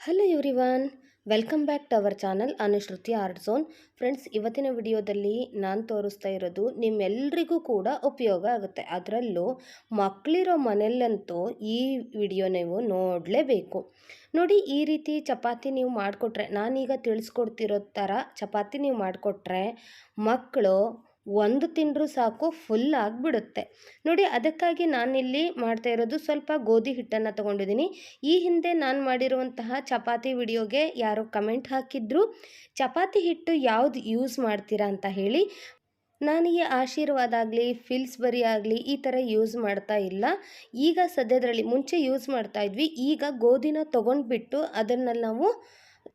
Hello everyone welcome back to our channel Anushruti art zone friends ಇವತ್ತಿನ ವಿಡಿಯೋದಲ್ಲಿ ನಾನು ತೋರಿಸ್ತಾ ಇರೋದು ನಿಮ್ಮೆಲ್ರಿಗೂ ಕೂಡ ಉಪಯೋಗ ಆಗುತ್ತೆ. ಅದರಲ್ಲೂ ಮಕ್ಕಳಿರೋ ಮನೆಯಲ್ಲಂತೂ ಈ ವಿಡಿಯೋ ನೀವು ನೋಡಲೇಬೇಕು. ನೋಡಿ, ಈ ರೀತಿ ಚಪಾತಿ ನೀವು ಮಾಡಿಕೊಟ್ರೆ, ನಾನೀಗ ತಿಳಿಸ್ಕೊಡ್ತಿರೋ ಥರ ಚಪಾತಿ ನೀವು ಮಾಡಿಕೊಟ್ರೆ ಮಕ್ಕಳು ಒಂದು ತಿಂದರೂ ಸಾಕು ಫುಲ್ ಆಗಿಬಿಡುತ್ತೆ. ನೋಡಿ, ಅದಕ್ಕಾಗಿ ನಾನಿಲ್ಲಿ ಮಾಡ್ತಾ ಇರೋದು ಸ್ವಲ್ಪ ಗೋಧಿ ಹಿಟ್ಟನ್ನು ತೊಗೊಂಡಿದ್ದೀನಿ. ಈ ಹಿಂದೆ ನಾನು ಮಾಡಿರುವಂತಹ ಚಪಾತಿ ವಿಡಿಯೋಗೆ ಯಾರೋ ಕಮೆಂಟ್ ಹಾಕಿದ್ರು, ಚಪಾತಿ ಹಿಟ್ಟು ಯಾವುದು ಯೂಸ್ ಮಾಡ್ತೀರಾ ಅಂತ ಹೇಳಿ. ನಾನು ಈ ಆಶೀರ್ವಾದ ಆಗಲಿ ಫಿಲ್ಸ್ಬರಿ ಆಗಲಿ, ಈ ಥರ ಯೂಸ್ ಮಾಡ್ತಾ ಇಲ್ಲ. ಈಗ ಸದ್ಯದರಲ್ಲಿ, ಮುಂಚೆ ಯೂಸ್ ಮಾಡ್ತಾ ಇದ್ವಿ. ಈಗ ಗೋಧಿನ ತೊಗೊಂಡ್ಬಿಟ್ಟು ಅದನ್ನು ನಾವು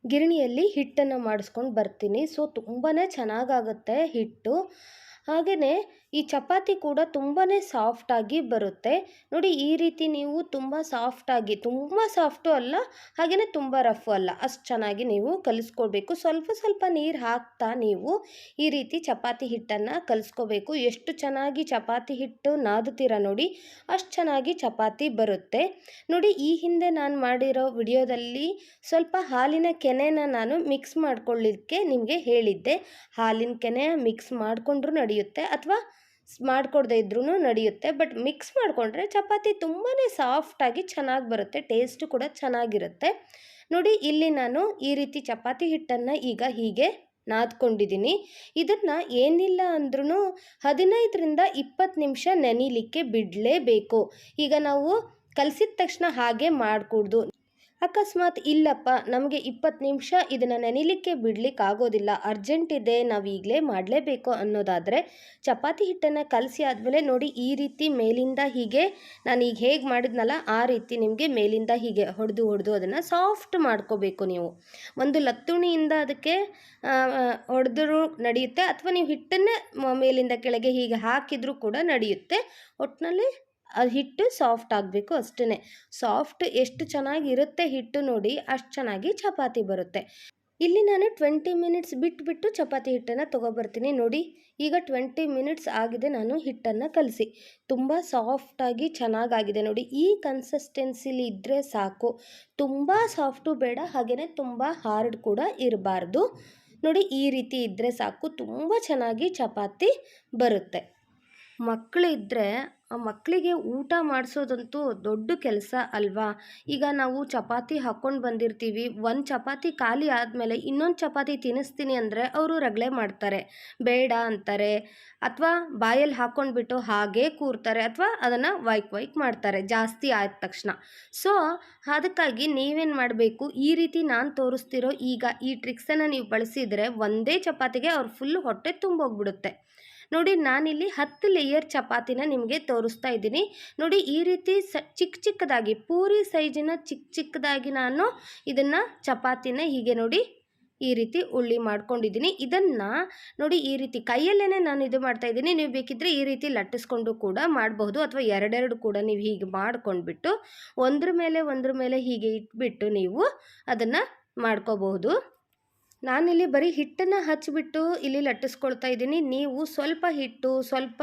ಗಿರಣಿಯಲ್ಲಿ ಹಿಟ್ಟನ್ನು ಮಾಡಿಸ್ಕೊಂಡು ಬರ್ತೀನಿ. ಸೊ ತುಂಬಾ ಚೆನ್ನಾಗಾಗತ್ತೆ ಹಿಟ್ಟು. ಹಾಗೆಯೇ ಈ ಚಪಾತಿ ಕೂಡ ತುಂಬಾ ಸಾಫ್ಟಾಗಿ ಬರುತ್ತೆ. ನೋಡಿ, ಈ ರೀತಿ ನೀವು ತುಂಬ ಸಾಫ್ಟಾಗಿ ತುಂಬ ಸಾಫ್ಟು ಅಲ್ಲ ಹಾಗೆಯೇ ತುಂಬ ರಫು ಅಲ್ಲ, ಅಷ್ಟು ಚೆನ್ನಾಗಿ ನೀವು ಕಲಿಸ್ಕೊಳ್ಬೇಕು ಸ್ವಲ್ಪ ಸ್ವಲ್ಪ ನೀರು ಹಾಕ್ತಾ ನೀವು ಈ ರೀತಿ ಚಪಾತಿ ಹಿಟ್ಟನ್ನು ಕಲಿಸ್ಕೋಬೇಕು. ಎಷ್ಟು ಚೆನ್ನಾಗಿ ಚಪಾತಿ ಹಿಟ್ಟು ನಾದುತ್ತೀರ ನೋಡಿ, ಅಷ್ಟು ಚೆನ್ನಾಗಿ ಚಪಾತಿ ಬರುತ್ತೆ. ನೋಡಿ, ಈ ಹಿಂದೆ ನಾನು ಮಾಡಿರೋ ವಿಡಿಯೋದಲ್ಲಿ ಸ್ವಲ್ಪ ಹಾಲಿನ ಕೆನೆನ ನಾನು ಮಿಕ್ಸ್ ಮಾಡ್ಕೊಳ್ಳಿಕ್ಕೆ ನಿಮಗೆ ಹೇಳಿದ್ದೆ. ಹಾಲಿನ ಕೆನೆ ಮಿಕ್ಸ್ ಮಾಡಿಕೊಂಡ್ರೂ ನಡೆಯುತ್ತೆ, ಅಥವಾ ಮಾಡಿಕೊಡ್ದೇ ಇದ್ರೂ ನಡೆಯುತ್ತೆ. ಬಟ್ ಮಿಕ್ಸ್ ಮಾಡಿಕೊಂಡ್ರೆ ಚಪಾತಿ ತುಂಬಾ ಸಾಫ್ಟಾಗಿ ಚೆನ್ನಾಗಿ ಬರುತ್ತೆ. ಟೇಸ್ಟು ಕೂಡ ಚೆನ್ನಾಗಿರುತ್ತೆ. ನೋಡಿ, ಇಲ್ಲಿ ನಾನು ಈ ರೀತಿ ಚಪಾತಿ ಹಿಟ್ಟನ್ನು ಈಗ ಹೀಗೆ ನಾದ್ಕೊಂಡಿದ್ದೀನಿ ಇದನ್ನು ಏನಿಲ್ಲ ಅಂದ್ರೂ ಹದಿನೈದರಿಂದ ಇಪ್ಪತ್ತು ನಿಮಿಷ ನೆನಿಲಿಕ್ಕೆ ಬಿಡಲೇಬೇಕು. ಈಗ ನಾವು ಕಲಸಿದ ತಕ್ಷಣ ಹಾಗೆ ಮಾಡಿಕೊಡ್ದು. ಅಕಸ್ಮಾತ್ ಇಲ್ಲಪ್ಪ, ನಮಗೆ ಇಪ್ಪತ್ತು ನಿಮಿಷ ಇದನ್ನು ನೆನಿಲಿಕ್ಕೆ ಬಿಡ್ಲಿಕ್ಕೆ ಆಗೋದಿಲ್ಲ. ಅರ್ಜೆಂಟ್ ಇದೆ, ನಾವು ಈಗಲೇ ಮಾಡಲೇಬೇಕು ಅನ್ನೋದಾದರೆ ಚಪಾತಿ ಹಿಟ್ಟನ್ನು ಕಲಸಿ ಆದಮೇಲೆ ನೋಡಿ ಈ ರೀತಿ ಮೇಲಿಂದ ಹೀಗೆ, ನಾನು ಈಗ ಹೇಗೆ ಮಾಡಿದ್ನಲ್ಲ ಆ ರೀತಿ ನಿಮಗೆ ಮೇಲಿಂದ ಹೀಗೆ ಹೊಡೆದು ಹೊಡೆದು ಅದನ್ನು ಸಾಫ್ಟ್ ಮಾಡ್ಕೋಬೇಕು ನೀವು. ಒಂದು ಲತ್ತುಣಿಯಿಂದ ಅದಕ್ಕೆ ಹೊಡೆದ್ರೂ ನಡೆಯುತ್ತೆ ಅಥವಾ ನೀವು ಹಿಟ್ಟನ್ನೇ ಮೇಲಿಂದ ಕೆಳಗೆ ಹೀಗೆ ಹಾಕಿದರೂ ಕೂಡ ನಡೆಯುತ್ತೆ. ಒಟ್ಟಿನಲ್ಲಿ ಅದು ಹಿಟ್ಟು ಸಾಫ್ಟ್ ಆಗಬೇಕು ಅಷ್ಟೇ ಸಾಫ್ಟ್ ಎಷ್ಟು ಚೆನ್ನಾಗಿರುತ್ತೆ ಹಿಟ್ಟು ನೋಡಿ ಅಷ್ಟು ಚೆನ್ನಾಗಿ ಚಪಾತಿ ಬರುತ್ತೆ. ಇಲ್ಲಿ ನಾನು ಟ್ವೆಂಟಿ ಮಿನಿಟ್ಸ್ ಬಿಟ್ಟುಬಿಟ್ಟು ಚಪಾತಿ ಹಿಟ್ಟನ್ನು ತೊಗೊಬರ್ತೀನಿ ನೋಡಿ. ಈಗ ಟ್ವೆಂಟಿ ಮಿನಿಟ್ಸ್ ಆಗಿದೆ ನಾನು ಹಿಟ್ಟನ್ನು ಕಲಸಿ. ತುಂಬ ಸಾಫ್ಟಾಗಿ ಚೆನ್ನಾಗಾಗಿದೆ ನೋಡಿ. ಈ ಕನ್ಸಿಸ್ಟೆನ್ಸಿಲಿ ಇದ್ದರೆ ಸಾಕು. ತುಂಬ ಸಾಫ್ಟು ಬೇಡ ಹಾಗೆಯೇ ತುಂಬ ಹಾರ್ಡ್ ಕೂಡ ಇರಬಾರ್ದು. ನೋಡಿ, ಈ ರೀತಿ ಇದ್ದರೆ ಸಾಕು. ತುಂಬ ಚೆನ್ನಾಗಿ ಚಪಾತಿ ಬರುತ್ತೆ. ಮಕ್ಕಳಿದ್ದರೆ ಮಕ್ಕಳಿಗೆ ಊಟ ಮಾಡಿಸೋದಂತೂ ದೊಡ್ಡ ಕೆಲಸ ಅಲ್ವಾ? ಈಗ ನಾವು ಚಪಾತಿ ಹಾಕ್ಕೊಂಡು ಬಂದಿರ್ತೀವಿ, ಒಂದು ಚಪಾತಿ ಖಾಲಿ ಆದಮೇಲೆ ಇನ್ನೊಂದು ಚಪಾತಿ ತಿನ್ನಿಸ್ತೀನಿ ಅಂದರೆ ಅವರು ರಗಳೆ ಮಾಡ್ತಾರೆ. ಬೇಡ ಅಂತಾರೆ. ಅಥವಾ ಬಾಯಲ್ಲಿ ಹಾಕ್ಕೊಂಡ್ಬಿಟ್ಟು ಹಾಗೇ ಕೂರ್ತಾರೆ ಅಥವಾ ಅದನ್ನು ವೈಕ್ ವೈಕ್ ಮಾಡ್ತಾರೆ, ಜಾಸ್ತಿ ಆದ ತಕ್ಷಣ. ಸೊ ಅದಕ್ಕಾಗಿ ನೀವೇನು ಮಾಡಬೇಕು? ಈ ರೀತಿ ನಾನು ತೋರಿಸ್ತಿರೋ ಈಗ ಈ ಟ್ರಿಕ್ಸನ್ನು ನೀವು ಬಳಸಿದರೆ ಒಂದೇ ಚಪಾತಿಗೆ ಅವ್ರು ಫುಲ್ ಹೊಟ್ಟೆ ತುಂಬೋಗ್ಬಿಡುತ್ತೆ. ನೋಡಿ ನಾನಿಲ್ಲಿ ಹತ್ತು ಲೇಯರ್ ಚಪಾತಿನ ನಿಮಗೆ ತೋರಿಸ್ತಾ ಇದ್ದೀನಿ. ನೋಡಿ ಈ ರೀತಿ ಸ ಚಿಕ್ಕ ಚಿಕ್ಕದಾಗಿ, ಪೂರಿ ಸೈಜಿನ ಚಿಕ್ಕ ಚಿಕ್ಕದಾಗಿ ನಾನು ಇದನ್ನು ಚಪಾತಿನ ಹೀಗೆ ನೋಡಿ ಈ ರೀತಿ ಉಳ್ಳಿ ಮಾಡ್ಕೊಂಡಿದ್ದೀನಿ. ಇದನ್ನು ನೋಡಿ ಈ ರೀತಿ ಕೈಯಲ್ಲೇ ನಾನು ಇದು ಮಾಡ್ತಾ ಇದ್ದೀನಿ. ನೀವು ಬೇಕಿದ್ದರೆ ಈ ರೀತಿ ಲಟ್ಟಿಸ್ಕೊಂಡು ಕೂಡ ಮಾಡಬಹುದು ಅಥವಾ ಎರಡೆರಡು ಕೂಡ ನೀವು ಹೀಗೆ ಮಾಡ್ಕೊಂಡ್ಬಿಟ್ಟು ಒಂದ್ರ ಮೇಲೆ ಒಂದ್ರ ಮೇಲೆ ಹೀಗೆ ಇಟ್ಬಿಟ್ಟು ನೀವು ಅದನ್ನು ಮಾಡ್ಕೋಬಹುದು. ನಾನಿಲ್ಲಿ ಬರೀ ಹಿಟ್ಟನ್ನು ಹಚ್ಚಿಬಿಟ್ಟು ಇಲ್ಲಿ ಲಟ್ಟಿಸ್ಕೊಳ್ತಾ ಇದ್ದೀನಿ. ನೀವು ಸ್ವಲ್ಪ ಹಿಟ್ಟು, ಸ್ವಲ್ಪ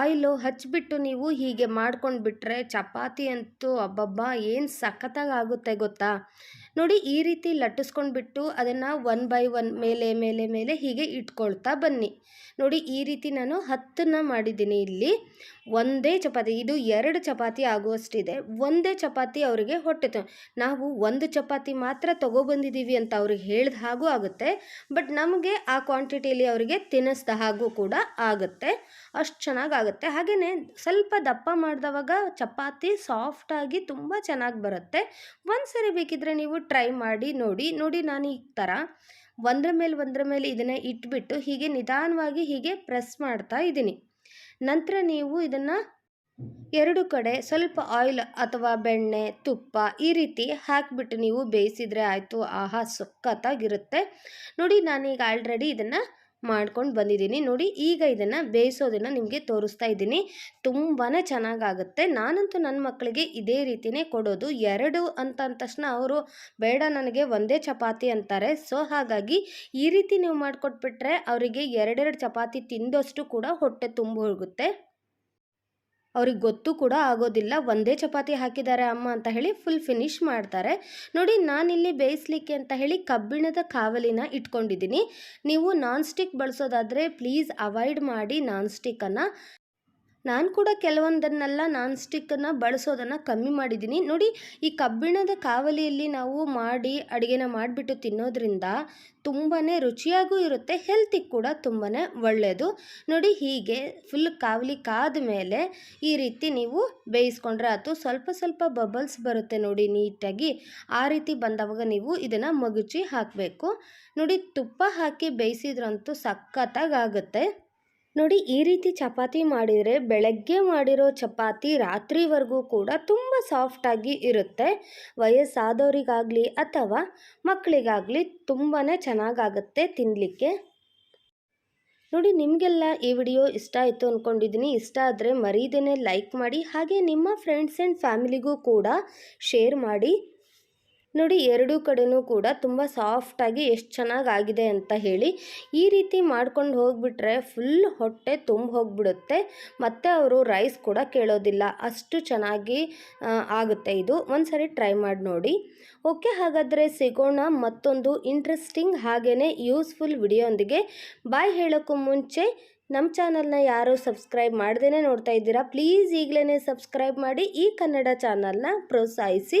ಆಯಿಲು ಹಚ್ಚಿಬಿಟ್ಟು ನೀವು ಹೀಗೆ ಮಾಡ್ಕೊಂಡು ಬಿಟ್ಟರೆ ಚಪಾತಿ ಅಂತೂ ಅಬ್ಬಬ್ಬ, ಏನು ಸಖತ್ತಾಗಿ ಆಗುತ್ತೆ ಗೊತ್ತಾ? ನೋಡಿ ಈ ರೀತಿ ಲಟ್ಟಿಸ್ಕೊಂಡ್ಬಿಟ್ಟು ಅದನ್ನು ಒನ್ ಬೈ ಒನ್ ಮೇಲೆ ಮೇಲೆ ಮೇಲೆ ಹೀಗೆ ಇಟ್ಕೊಳ್ತಾ ಬನ್ನಿ. ನೋಡಿ ಈ ರೀತಿ ನಾನು ಹತ್ತನ್ನು ಮಾಡಿದ್ದೀನಿ ಇಲ್ಲಿ. ಒಂದೇ ಚಪಾತಿ, ಇದು ಎರಡು ಚಪಾತಿ ಆಗುವಷ್ಟಿದೆ. ಒಂದೇ ಚಪಾತಿ ಅವರಿಗೆ ಹೊಟ್ಟೆ ನಾವು ಒಂದು ಚಪಾತಿ ಮಾತ್ರ ತೊಗೊಬಂದಿದ್ದೀವಿ ಅಂತ ಅವ್ರಿಗೆ ಹೇಳಿದ ಹಾಗೂ ಆಗುತ್ತೆ. ಬಟ್ ನಮಗೆ ಆ ಕ್ವಾಂಟಿಟಿಯಲ್ಲಿ ಅವರಿಗೆ ತಿನ್ನಿಸ್ದ ಹಾಗೂ ಕೂಡ ಆಗುತ್ತೆ. ಅಷ್ಟು ಚೆನ್ನಾಗಾಗುತ್ತೆ ಹಾಗೆಯೇ ಸ್ವಲ್ಪ ದಪ್ಪ ಮಾಡಿದವಾಗ ಚಪಾತಿ ಸಾಫ್ಟಾಗಿ ತುಂಬ ಚೆನ್ನಾಗಿ ಬರುತ್ತೆ. ಒಂದು ಸರಿ ಬೇಕಿದ್ರೆ ನೀವು ಟ್ರೈ ಮಾಡಿ ನೋಡಿ ನೋಡಿ ನಾನು ಈ ಥರ ಒಂದರ ಮೇಲೆ ಒಂದರ ಮೇಲೆ ಇದನ್ನು ಇಟ್ಬಿಟ್ಟು ಹೀಗೆ ನಿಧಾನವಾಗಿ ಹೀಗೆ ಪ್ರೆಸ್ ಮಾಡ್ತಾ ಇದ್ದೀನಿ. ನಂತರ ನೀವು ಇದನ್ನು ಎರಡು ಕಡೆ ಸ್ವಲ್ಪ ಆಯಿಲ್ ಅಥವಾ ಬೆಣ್ಣೆ, ತುಪ್ಪ ಈ ರೀತಿ ಹಾಕಿಬಿಟ್ಟು ನೀವು ಬೇಯಿಸಿದರೆ ಆಯಿತು, ಆಹಾ ಸಕ್ಕತ್ತಾಗಿರುತ್ತೆ ನೋಡಿ ನಾನೀಗ ಆಲ್ರೆಡಿ ಇದನ್ನು ಮಾಡ್ಕೊಂಡು ಬಂದಿದ್ದೀನಿ. ನೋಡಿ, ಈಗ ಇದನ್ನು ಬೇಯಿಸೋದನ್ನು ನಿಮಗೆ ತೋರಿಸ್ತಾ ಇದ್ದೀನಿ. ತುಂಬಾ ಚೆನ್ನಾಗಾಗುತ್ತೆ. ನಾನಂತೂ ನನ್ನ ಮಕ್ಕಳಿಗೆ ಇದೇ ರೀತಿಯೇ ಕೊಡೋದು. ಎರಡು ಅಂತ ಅಂದ ತಕ್ಷಣ ಅವರು, ಬೇಡ ನನಗೆ ಒಂದೇ ಚಪಾತಿ ಅಂತಾರೆ. ಸೊ, ಹಾಗಾಗಿ ಈ ರೀತಿ ನೀವು ಮಾಡಿಕೊಟ್ಬಿಟ್ರೆ ಅವರಿಗೆ ಎರಡೆರಡು ಚಪಾತಿ ತಿಂದಷ್ಟು ಕೂಡ ಹೊಟ್ಟೆ ತುಂಬ ಹೋಗುತ್ತೆ ಅವ್ರಿಗೆ ಗೊತ್ತು ಕೂಡ ಆಗೋದಿಲ್ಲ. ಒಂದೇ ಚಪಾತಿ ಹಾಕಿದ್ದಾರೆ ಅಮ್ಮ ಅಂತ ಹೇಳಿ ಫುಲ್ ಫಿನಿಶ್ ಮಾಡ್ತಾರೆ. ನೋಡಿ, ನಾನಿಲ್ಲಿ ಬೇಯಿಸ್ಲಿಕ್ಕೆ ಅಂತ ಹೇಳಿ ಕಬ್ಬಿಣದ ಕಾವಲಿನ ಇಟ್ಕೊಂಡಿದ್ದೀನಿ. ನೀವು ನಾನ್ ಸ್ಟಿಕ್ ಬಳಸೋದಾದರೆ ಪ್ಲೀಸ್ ಅವಾಯ್ಡ್ ಮಾಡಿ ನಾನ್ ಸ್ಟಿಕ್ಕನ್ನು ನಾನು ಕೂಡ ಕೆಲವೊಂದನ್ನೆಲ್ಲ ನಾನ್ ಸ್ಟಿಕ್ಕನ್ನು ಬಳಸೋದನ್ನು ಕಮ್ಮಿ ಮಾಡಿದ್ದೀನಿ. ನೋಡಿ, ಈ ಕಬ್ಬಿಣದ ಕಾವಲಿಯಲ್ಲಿ ನಾವು ಮಾಡಿ ಅಡುಗೆನ ಮಾಡಿಬಿಟ್ಟು ತಿನ್ನೋದ್ರಿಂದ ತುಂಬಾ ರುಚಿಯಾಗೂ ಇರುತ್ತೆ ಹೆಲ್ತಿಗೆ ಕೂಡ ತುಂಬಾ ಒಳ್ಳೆಯದು ನೋಡಿ, ಹೀಗೆ ಫುಲ್ ಕಾವಲಿ ಕಾದ ಮೇಲೆ ಈ ರೀತಿ ನೀವು ಬೇಯಿಸ್ಕೊಂಡ್ರೆ ಅದು ಸ್ವಲ್ಪ ಸ್ವಲ್ಪ ಬಬಲ್ಸ್ ಬರುತ್ತೆ ನೋಡಿ ನೀಟಾಗಿ. ಆ ರೀತಿ ಬಂದವಾಗ ನೀವು ಇದನ್ನು ಮಗುಚಿ ಹಾಕಬೇಕು. ನೋಡಿ, ತುಪ್ಪ ಹಾಕಿ ಬೇಯಿಸಿದ್ರಂತೂ ಸಖತ್ತಾಗಿ ಆಗುತ್ತೆ. ನೋಡಿ, ಈ ರೀತಿ ಚಪಾತಿ ಮಾಡಿದರೆ ಬೆಳಗ್ಗೆ ಮಾಡಿರೋ ಚಪಾತಿ ರಾತ್ರಿವರೆಗೂ ಕೂಡ ತುಂಬ ಸಾಫ್ಟಾಗಿ ಇರುತ್ತೆ. ವಯಸ್ಸಾದವರಿಗಾಗಲಿ ಅಥವಾ ಮಕ್ಕಳಿಗಾಗಲಿ ತುಂಬಾ ಚೆನ್ನಾಗಾಗುತ್ತೆ ತಿನ್ನಲಿಕ್ಕೆ ನೋಡಿ, ನಿಮಗೆಲ್ಲ ಈ ವಿಡಿಯೋ ಇಷ್ಟ ಆಯಿತು ಅಂದ್ಕೊಂಡಿದ್ದೀನಿ ಇಷ್ಟ ಆದರೆ ಮರೀದೇನೆ ಲೈಕ್ ಮಾಡಿ, ಹಾಗೆ ನಿಮ್ಮ ಫ್ರೆಂಡ್ಸ್ ಆ್ಯಂಡ್ ಫ್ಯಾಮಿಲಿಗೂ ಕೂಡ ಶೇರ್ ಮಾಡಿ. ನೋಡಿ ಎರಡೂ ಕಡೆನೂ ಕೂಡ ತುಂಬ ಸಾಫ್ಟಾಗಿ ಎಷ್ಟು ಚೆನ್ನಾಗಾಗಿದೆ ಅಂತ ಹೇಳಿ ಈ ರೀತಿ ಮಾಡ್ಕೊಂಡು ಹೋಗಿಬಿಟ್ರೆ ಫುಲ್ ಹೊಟ್ಟೆ ತುಂಬ ಹೋಗಿಬಿಡುತ್ತೆ. ಮತ್ತು ಅವರು ರೈಸ್ ಕೂಡ ಕೇಳೋದಿಲ್ಲ. ಅಷ್ಟು ಚೆನ್ನಾಗಿ ಆಗುತ್ತೆ ಇದು. ಒಂದು ಸರಿ ಟ್ರೈ ಮಾಡಿ ನೋಡಿ. ಓಕೆ, ಹಾಗಾದರೆ ಸಿಗೋಣ ಮತ್ತೊಂದು ಇಂಟ್ರೆಸ್ಟಿಂಗ್ ಹಾಗೇ ಯೂಸ್ಫುಲ್ ವಿಡಿಯೋಂದಿಗೆ ಬಾಯ್ ಹೇಳೋಕ್ಕೂ ಮುಂಚೆ ನಮ್ಮ ಚಾನಲ್ನ ಯಾರು ಸಬ್ಸ್ಕ್ರೈಬ್ ಮಾಡ್ದೇ ನೋಡ್ತಾ ಇದ್ದೀರಾ ಪ್ಲೀಸ್ ಈಗಲೇ ಸಬ್ಸ್ಕ್ರೈಬ್ ಮಾಡಿ ಈ ಕನ್ನಡ ಚಾನಲ್ನ ಪ್ರೋತ್ಸಾಹಿಸಿ.